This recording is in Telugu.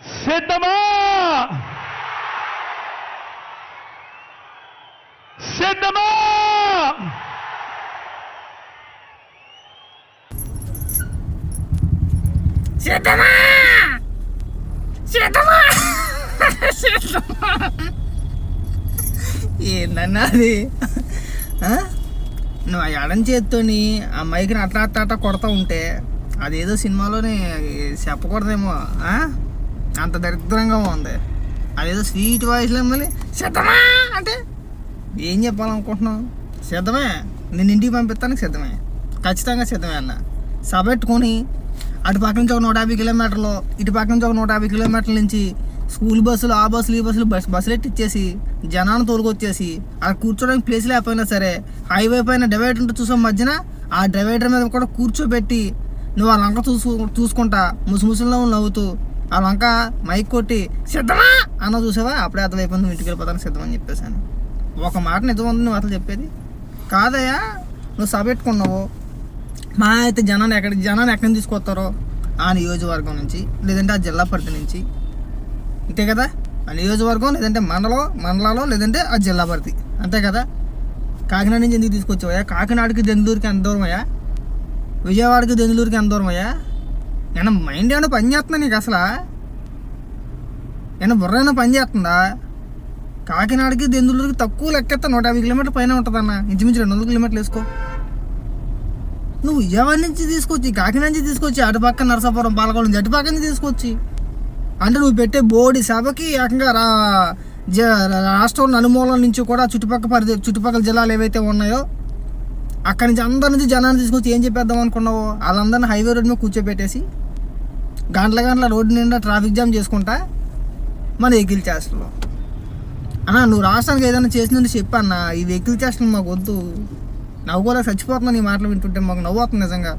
సిద్ధమా? సిద్ధమా? సిద్ధమా? సిద్ధమా? సిద్ధమా? ఏందన్నా అది? నువ్వు ఆ ఎడం చేత్తోని ఆ మైక్ని అట్లా అట్లా అట్లా కొడతా ఉంటే అదేదో సినిమాలోనే చెప్పకూడదేమో అంత దరిద్రంగా ఉంది. అదేదో స్వీట్ వాయిస్లో మళ్ళీ సిద్ధమా? అంటే ఏం చెప్పాలనుకుంటున్నావు? సిద్ధమే నేను ఇంటికి పంపిస్తానికి సిద్ధమే. ఖచ్చితంగా సిద్ధమే అన్న. సబెట్టుకొని అటు పక్క నుంచి ఒక నూట యాభై కిలోమీటర్లు ఇటు పక్క నుంచి ఒక నూట యాభై కిలోమీటర్ల నుంచి స్కూల్ బస్సులు ఆ బస్సులు ఈ బస్సులు బస్ బస్సులు ఎట్టిచ్చేసి జనాన్ని తోలుకొచ్చేసి అక్కడ కూర్చోడానికి ప్లేస్ లేకపోయినా సరే హైవే పైన డివైడర్ ఉంటే చూసాం మధ్యన? ఆ డివైడర్ మీద కూడా కూర్చోబెట్టి నువ్వు ఆ లంక చూసు చూసుకుంటా ముసుముసుల్లో నవ్వుతూ ఆ లంక మైక్ కొట్టి సిద్ధమా? అన్న చూసావా? అప్పుడే అర్థమైపోయింది నువ్వు ఇంటికి వెళ్ళిపోతాను సిద్ధమని చెప్పేసాను. ఒక మాట నిజమంది నువ్వు అసలు చెప్పేది? కాదయ్యా నువ్వు సబెట్టుకున్నావు మా అయితే జనాన్ని ఎక్కడ జనాన్ని ఎక్కడి నుంచి తీసుకొస్తారో? ఆ నియోజకవర్గం నుంచి లేదంటే ఆ జిల్లా పరిధి నుంచి. అంతే కదా? ఆ నియోజకవర్గం లేదంటే మండలం మండలాలో లేదంటే ఆ జిల్లా పరిధి. అంతే కదా? కాకినాడ నుంచి ఎందుకు తీసుకొచ్చావయ్యా? కాకినాడకి దెందులూరుకి ఎంత దూరం అయ్యా విజయవాడకి దెందులూరుకి ఎంత దూరం అయ్యా నేను మైండ్ ఏమైనా పని చేస్తున్నా నీకు అసలు? నేను బుర్ర ఏమైనా పని చేస్తుందా? కాకినాడకి దెందులూరుకి తక్కువ లెక్కెత్తా నూట యాభై కిలోమీటర్ పైన ఉంటుందన్న. ఇంచుమించు రెండు వందల కిలోమీటర్లు వేసుకో. నువ్వు విజయవాడ నుంచి తీసుకొచ్చి కాకినాడ నుంచి తీసుకొచ్చి అటుపక్క నరసాపురం పాలకొండ నుంచి అటుపక్క నుంచి తీసుకొచ్చి? అంటే నువ్వు పెట్టే బోడి సభకి ఏకంగా రా జ రాష్ట్రం నలుమూలం నుంచి కూడా చుట్టుపక్కల పరిధి చుట్టుపక్కల జిల్లాలు ఏవైతే ఉన్నాయో అక్కడి నుంచి అందరి నుంచి జనాన్ని తీసుకొచ్చి ఏం చెప్పేద్దాం అనుకున్నావు? వాళ్ళందరినీ హైవే రోడ్ మీద కూర్చోబెట్టేసి గంటల గంటల రోడ్డు నిండా ట్రాఫిక్ జామ్ చేసుకుంటా మన వెహికల్ చేస్తున్నావు అన్నా నువ్వు రాష్ట్రానికి ఏదైనా చేసినట్టు చెప్పన్నా ఈ వెహికల్ చేస్తున్నా మాకు వద్దు. నవ్వుకోలేక చచ్చిపోతున్నా నీ మాటలు వింటుంటే మాకు నవ్వు అవుతుంది నిజంగా.